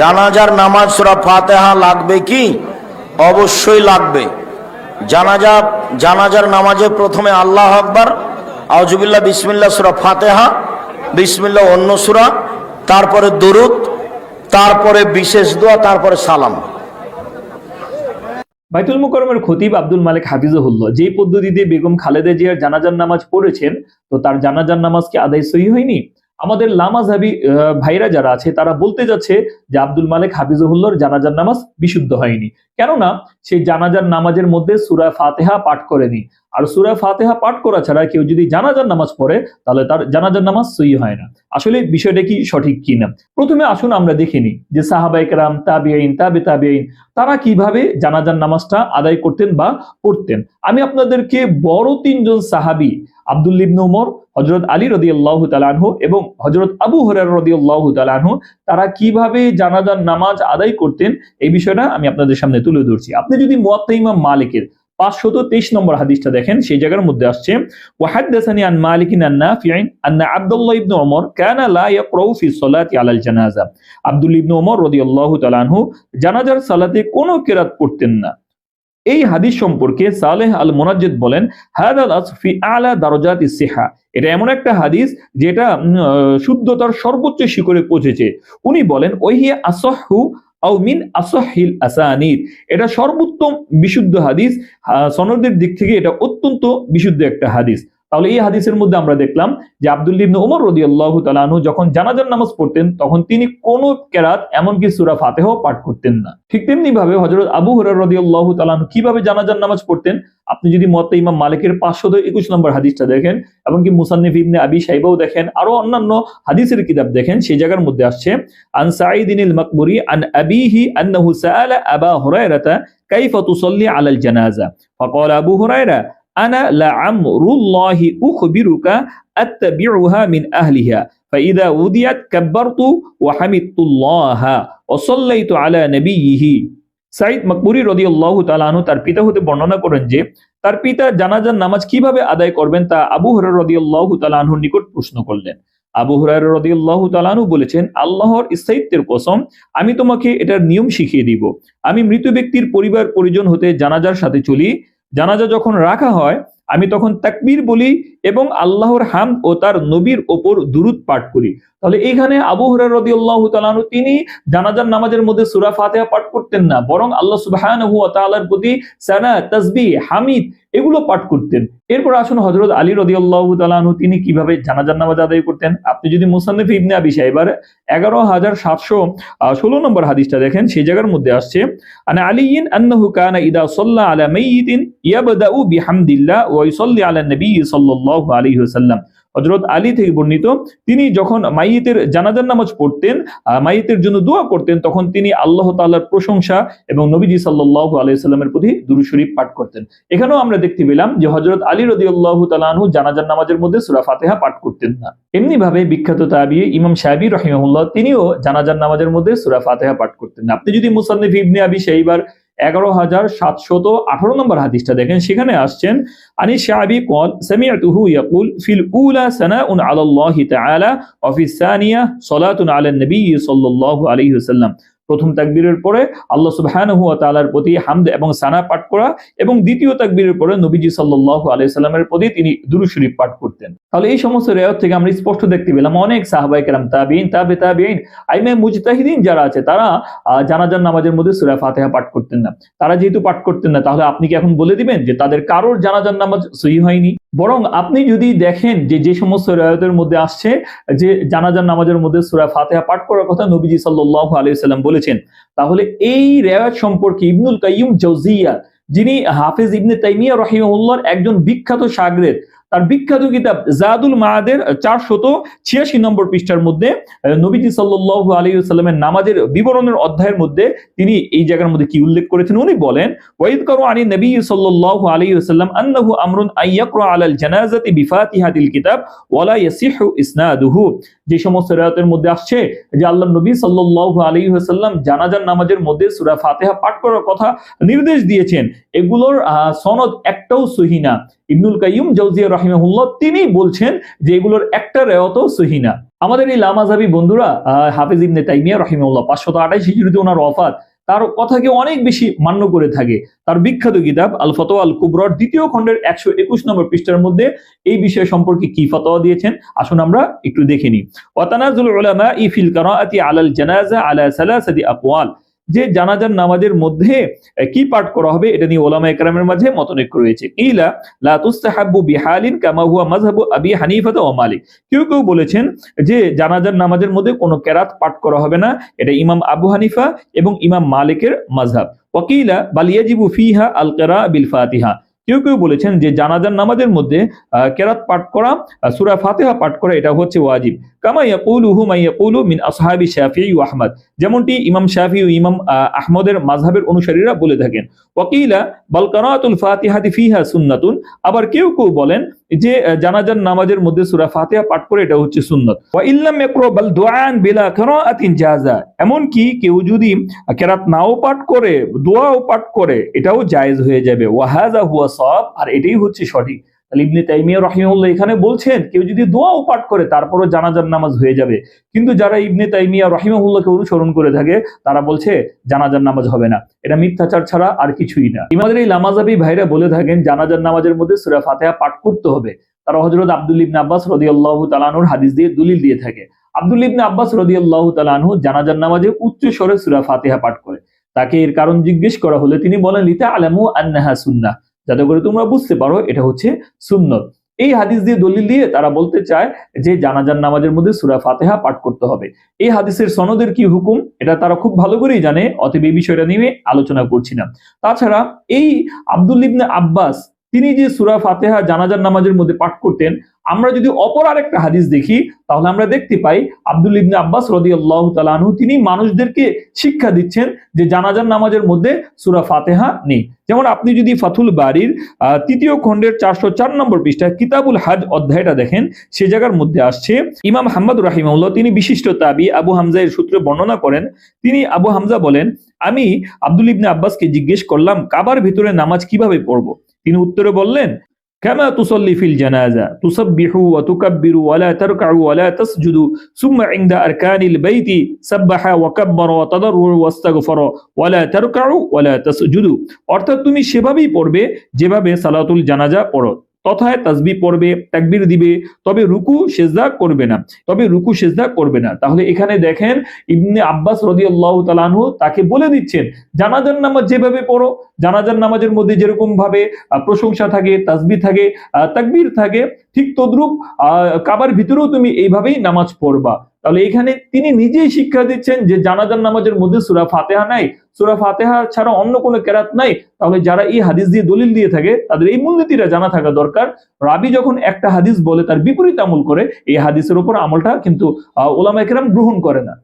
জানাজার নামাজ সুরা ফাতেহা লাগবে কি? অবশ্যই লাগবে। জানাজা, জানাজার নামাজে প্রথমে আল্লাহ আকবার আউজুবিল্লাহ বিসমিল্লা সুরা ফাতেহা বিসমিল্লা অন্য সুরা, তারপরে দরুদ, তারপরে বিশেষ দোয়া, তারপরে সালাম। বাইতুল মুকরমের খতিব আব্দুল মালিক হাফিজহুল্লাহ যেই পদ্ধতিতে বেগম খালেদা জিয়ার জানাজার নামাজ পড়েছেন, তো তার জানাজার নামাজ কি আদায় সহি হয়নি? আমাদের লামাজাবি ভাইরা যারা আছে, তারা বলতে যাচ্ছে যে আব্দুল মালিক হাফিজহুল্লাহর জানাজার নামাজ বিশুদ্ধ হয়নি। কেননা সেই জানাজার নামাজের মধ্যে সুরা ফাতেহা পাঠ করেনি। আর সুরা ফাতেহা পাঠ করা ছাড়া কেউ যদি জানাজার নামাজ পড়ে, তাহলে তার জানাজার নামাজ সই হয় না। আসলে বিষয়টা কি সঠিক কিনা? প্রথমে আসুন আমরা দেখে নিই যে সাহাবাইকরাম তাবিআইন তাবে তাবিআইন তারা কীভাবে জানাজার নামাজটা আদায় করতেন বা পড়তেন। আমি আপনাদেরকে বড় তিনজন সাহাবি, আব্দুল উমর হজরত আলী রদি আল্লাহ তালানহু এবং হজরত আবু হরার রদি আল্লাহ তালানহু তারা কীভাবে জানাজার নামাজ আদায় করতেন, এই বিষয়টা আমি আপনাদের সামনে তুলে ধরছি। আপনি যদি মুয়াত্তা ইমাম মালিকের পাঁচশত তেইশ নম্বর হাদিসটা দেখেন, সেই জায়গার মধ্যে আসছে, ওয়াহাদ্দাসানি আন মালিকিন আন নাফিআইন আন্না আব্দুল্লাহ ইবনে ওমর কানা লা ইয়াকরাউ ফি সলাতি আলাল জানাজা। আব্দুল ইবনে ওমর রাদিয়াল্লাহু তাআলা আনহু জানাজার সালাতে কোনো কিরাত পড়তেন না। এই হাদিস সম্পর্কে সালেহ আল মোনাজ্জেদ বলেন হাদাল আসফি আলা দারজাত ইসিহা এটা এমন একটা হাদিস যেটা শুদ্ধতার সর্বোচ্চ শিখরে পৌঁছেছে। উনি বলেন ওহি আসহু মিন আসহিল এটা সর্বোত্তম বিশুদ্ধ হাদিস। সনদের দিক থেকে এটা অত্যন্ত বিশুদ্ধ একটা হাদিস। তাহলে এই হাদিসের মধ্যে আমরা দেখলাম যে আব্দুল ইবনে উমর রদিয়াল্লাহু তালাহু যখন জানাজার নামাজ পড়তেন, তখন তিনি কোনো কেরাত এমনকি সুরা ফাতেহ পাঠ করতেন না। ঠিক তেমনি ভাবে হজরত আবু হরার রদিয়াল্লাহু তালাহু কীভাবে জানাজার নামাজ পড়তেন? আপনি যদি মতে ইমাম মালিকের পাঁচশত একুশ নম্বর হাদিসটা দেখেন এবং কি মুসান্নিফ ইবনে আবি সাইবাও দেখেন, আরও অন্যান্য হাদিসের কিতাব দেখেন, সেই জায়গার মধ্যে আসছে, আন সাঈদিনিল মাকবুরি আন আবিহি আন্নাহু সাআলা আবা হুরায়রাতা কাইফা তুসাল্লি আলাল জানাজা ফাকাল আবু হুরায়রা أنا لعمر الله أخبرك أتبعها من أهلها فإذا وضعت كبرت وحمدت الله وصليت على نبيه সাইদ মকবুরি রদিয়াল্লাহু তাআলা আনহু তার পিতা হতে বর্ণনা করেন যে তার পিতা জানাজার নামাজ কিভাবে আদায় করবেন তা আবু হুরায়রা রাদিয়াল্লাহু তাআলা আনহুর নিকট প্রশ্ন করলেন আবু হুরায়রা রাদিয়াল্লাহু তাআলা আনহু বলেছেন আল্লাহর স্থায়িত্বের কসম আমি তোমাকে এটার নিয়ম শিখিয়ে দিব আমি মৃত ব্যক্তির পরিবার পরিজন হতে জানাজার সাথে চলি জানাজা যখন রাখা হয়, আমি তখন তাকবীর বলি এবং আল্লাহর হাম ও তার নবীর ওপর দুরুদ পাঠ করি। তাহলে এইখানে আবু হুরায়রা রাদিয়াল্লাহু তাআলা আনহু, তিনি জানাজার নামাজের মধ্যে সুরা ফাতিহা পাঠ করতেন না, বরং আল্লাহ ওয়া প্রতি সানা, তাসবিহ, হামিদ এগুলো পাঠ করতেন। এরপর আসুন হযরত আলী তাআলা আনহু, তিনি কীভাবে জানাজার নামাজ আদায় করতেন? আপনি যদি মুসান্নিফ ইবনে আবি শাইবার 11716 নম্বর হাদিসটা দেখেন, সেই জায়গার মধ্যে আসছে, আন আলিয়িন আন্নাহু ইদা সাল্লা আলা মাইয়িতিন ইয়াবদাউ বিহামদিল্লাহ ওয়া ইউসাল্লি আলা নবী সাল্লাল্লাহু আলাইহি ওয়াসাল্লাম। হযরত আলী থেকে বর্ণিত তিনি যখন মাইয়িতের জানাজার নামাজ পড়তেন আহ, মাইয়িতের জন্য দোয়া করতেন তখন তিনি আল্লাহ তাআলার প্রশংসা এবং নবীজি সাল্লাল্লাহু আলাইহি সাল্লামের প্রতি দুরূদ শরীফ পাঠ করতেন। এখানেও আমরা দেখতে পেলাম যে হযরত আলী রাদিয়াল্লাহু তাআলা আনহু জানাজার নামাজের মধ্যে সূরা ফাতিহা পাঠ করতেন না। এমনি ভাবে বিখ্যাত তাবি ইমাম শাবি রাহিমাহুল্লাহ তিনিও জানাজার নামাজের মধ্যে সূরা ফাতিহা পাঠ করতেন না। আপনি যদি মুসান্নিফ ইবনে আবি শাইবার এগারো হাজার সাতশত আঠারো নম্বর হাদিসটা দেখেন, সেখানে আসছেন, আনি শাবি কল সামিআতুহু ইয়াকুল, ফিল উলা সানাউন আলাল্লাহি তাআলা, ওয়া ফিস সানিয়া সালাতুন আলান নবী সাল্লাল্লাহু আলাইহি ওয়াসাল্লাম। প্রথম তাকবীরের পরে আল্লাহ সুবহানাহু ওয়া তাআলার প্রতি হামদ এবং সানা পাঠ করা এবং দ্বিতীয় তাকবীরের পরে নবীজি সাল্লাল্লাহু আলাইহি সাল্লামের প্রতি তিনি দুরূদ শরীফ পাঠ করতেন। তাহলে এই সমস্ত রিওয়ায়াত থেকে আমরা স্পষ্ট দেখতে পেলাম অনেক সাহাবায়ে কেরাম তাবিঈন তাবে তাবিঈন আইমে মুজতাহিদিন যারা আছে তারা আহ, জানাজার নামাজের মধ্যে সূরা ফাতিহা পাঠ করতেন না। তারা যেহেতু পাঠ করতেন না তাহলে আপনি কি এখন বলে দিবেন যে তাদের কারোর জানাজার নামাজ সহি হয়নি? বরং আপনি যদি দেখেন যে যে সমস্ত রিওয়ায়াতের মধ্যে আসছে যে জানাজার নামাজের মধ্যে সূরা ফাতিহা পাঠ করার কথা নবীজি সাল্লাল্লাহু আলাইহি সাল্লাম বলেছেন তাহলে এই রিওয়ায়াত সম্পর্কে ইবনুল কাইয়ুম জাওজিয়া যিনি হাফেজ ইবনে তাইমিয়া রহিমাহুল্লাহর একজন বিখ্যাত শাগরেদ তার বিখ্যাত কিতাব জাদুল মাহাদের চারশত ছিয়াশি নম্বর পৃষ্ঠার মধ্যে নবীজি সাল্লাল্লাহু আলাইহি সাল্লামের নামাজের বিবরণের অধ্যায়ের মধ্যে তিনি এই জায়গার মধ্যে কি উল্লেখ করেছেন? উনি বলেন, ওয়াইদ করু আনি নবী সাল্লাল্লাহু আলাইহি ওয়াসাল্লাম আন্নাহু আমরুন আইয়াকরা আলাল জানাজাতি বিফাতিহাতিল কিতাব, ওয়ালা ইয়াসিহু ইসনাদুহু। যে সমস্ত রেওয়াতের মধ্যে আসছে যে আল্লাহ নবী সাল্লাল্লাহু আলাইহি ওয়াসাল্লাম জানাজার নামাজের মধ্যে সূরা ফাতিহা পাঠ করার কথা নির্দেশ দিয়েছেন, এগুলোর সনদ একটাও সহি না। ইবনুল কাইম জাওজিয়া রাহিমাহুল্লাহ তিনি বলছেন যে এগুলোর একটা রেওয়াতও সহি না। আমাদের এই লামাজাবি বন্ধুরা হাফিজ ইবনে তাইমিয়া রাহিমাহুল্লাহ, পাঁচশত আঠাইশ হিজরিতে ওনার ওয়াফাত, তার কথাকে অনেক বেশি মান্য করে থাকে। তার বিখ্যাত কিতাব আল ফতোয়া আল কুবরর দ্বিতীয় খণ্ডের একশো একুশ নম্বর পৃষ্ঠার মধ্যে এই বিষয় সম্পর্কে কি ফতোয়া দিয়েছেন, আসুন আমরা একটু দেখে নিই। ওয়াতানাজুল উলামা আলাল জানাজা আলা সালাসাতি আকওয়াল। যে জানাজার নামাজের মধ্যে কি পাঠ করা হবে এটা নিয়ে ওলামা একরামের মাঝে মতনৈক্য রয়েছে। ইলা লাতুসাহাব্বু বিহালিন কামা হুয়া মাযহাবু আবি হানিফা ও মালিক। কেউ কেউ বলেছেন যে জানাজার নামাজের মধ্যে কোনো কেরাত পাঠ করা হবে না, এটা ইমাম আবু হানিফা এবং ইমাম মালিকের মাযহাব। ওয়াকিলা বালিয়াজিবু ফিহা আল বিলফাতিহা। বিল ফাতিহা কেউ কেউ বলেছেন যে জানাজার নামাজের মধ্যে কেরাত পাঠ করা সূরা ফাতিহা পাঠ করা এটা হচ্ছে ওয়াজিব। কামা ইয়াকুলুহু মা ইয়াকুলু মিন আসহাবি শাফিঈ ওয়া আহমদ। যেমনটি ইমাম শাফি ও ইমাম আহমদের অনুসারীরা বলে থাকেন ফিহা সুন্নাতুন। আবার কেউ কেউ বলেন যে জানাজার নামাজের মধ্যে সূরা ফাতিহা পাঠ করে এটা হচ্ছে সুন্নত। ওয়া ইল্লাম ইয়াকরা বাল বিলা কেউ যদি কেরাত নাও পাঠ করে, দোয়াও পাঠ করে, এটাও জায়েজ হয়ে যাবে। ওয়া হাযা হুয়া সাওয়াব, আর এটাই হচ্ছে সঠিক। ইবনে তাইমিয়া রাহিমাহুল্লাহ এখানে বলছেন, কেউ যদি দোয়াও পাঠ করে, তারপরও জানাজার নামাজ হয়ে যাবে। কিন্তু যারা ইবনে তাইমিয়া অনুসরণ করে থাকে, তারা বলছে, জানাজার নামাজ হবে না। এটা মিথ্যাচার ছাড়া আর কিছুই না। আমাদের এই লামাজাবি ভাইরা বলে থাকেন, জানাজার নামাজের মধ্যে সূরা ফাতিহা পাঠ করতে হবে। তারা হযরত আব্দুল ইবনে আব্বাস রাদিয়াল্লাহু তাআলার হাদিস দিয়ে দলিল দিয়ে থাকে। আব্দুল ইবনে আব্বাস রাদিয়াল্লাহু তাআলাহু জানাজার নামাজে উচ্চ স্বরে সূরা ফাতিহা পাঠ করে। তাকে এর কারণ জিজ্ঞেস করা হলে তিনি বলেন লিতা আলামু আন্নাহা সুন্নাহ। যাতে করে তোমরা বুঝতে পারো, এটা হচ্ছে সুন্নত। এই হাদিস দিয়ে দলিল দিয়ে তারা বলতে চায় যে জানাজান নামাজের মধ্যে সুরা ফাতেহা পাঠ করতে হবে। এই হাদিসের সনদের কি হুকুম? এটা তারা খুব ভালো করেই জানে, অতএব এই বিষয়টা নিয়ে আলোচনা করছি না। তাছাড়া এই আব্দুল ইবনে আব্বাস তিনি যে সূরা ফাতেহা জানাজার নামাজের মধ্যে পাঠ করতেন, আমরা যদি অপর আরেকটা হাদিস দেখি, তাহলে আমরা দেখতে পাই আব্দুল ইবনে আব্বাস রাদিয়াল্লাহু তাআলা আনহু, তিনি মানুষদেরকে শিক্ষা দিচ্ছেন যে জানাজার নামাজের মধ্যে সূরা ফাতিহা নেই। যেমন আপনি যদি ফাথুল বাড়ির তৃতীয় খণ্ডের চারশো চার নম্বর পৃষ্ঠায় কিতাবুল হাজ অধ্যায়টা দেখেন, সে জায়গার মধ্যে আসছে, ইমাম হাম্মদ রাহিমাউল্লাহ তিনি বিশিষ্ট তাবি আবু হামজা এর সূত্রে বর্ণনা করেন, তিনি আবু হামজা বলেন, আমি আব্দুল ইবনে আব্বাসকে জিজ্ঞেস করলাম, কাবার ভিতরে নামাজ কীভাবে পড়ব? তিনি উত্তরে বললেন كما تصلي في الجنازة تسبحوا وتكبروا ولا تركعوا ولا تسجدوا ثم عند أركان البيت سبح وكبر وتضرع واستغفر ولا تركعوا ولا تسجدوا অর্থাৎ তুমি সেভাবেই পড়বে যেভাবে সালাতুল জানাজা পড়ো তথায় তাসবি পড়বে তাকবির দিবে তবে রুকু সেজদা করবে না। তবে রুকু সেজদা করবে না। তাহলে এখানে দেখেন ইবনে আব্বাস রাদিয়াল্লাহু তাআলা আনহু তাকে বলে দিচ্ছেন জানাজার নামাজ যেভাবে পড়ো জানাজার নামাজের মধ্যে যেরকম ভাবে প্রশংসা থাকে তাজবি থাকে তাকবির তাকবীর থাকে ঠিক তদ্রুপ আহ, কাবার ভিতরেও তুমি এইভাবেই নামাজ পড়বা। তাহলে এখানে তিনি নিজেই শিক্ষা দিচ্ছেন যে জানাজার নামাজের মধ্যে সুরা ফাতেহা নাই। সুরা ফাতেহা ছাড়া অন্য কোনো কেরাত নাই। তাহলে যারা এই হাদিস দিয়ে দলিল দিয়ে থাকে, তাদের এই মূলনীতিটা জানা থাকা দরকার। রাবি যখন একটা হাদিস বলে, তার বিপরীত আমল করে, এই হাদিসের উপর আমলটা কিন্তু ওলামা একরাম গ্রহণ করে না।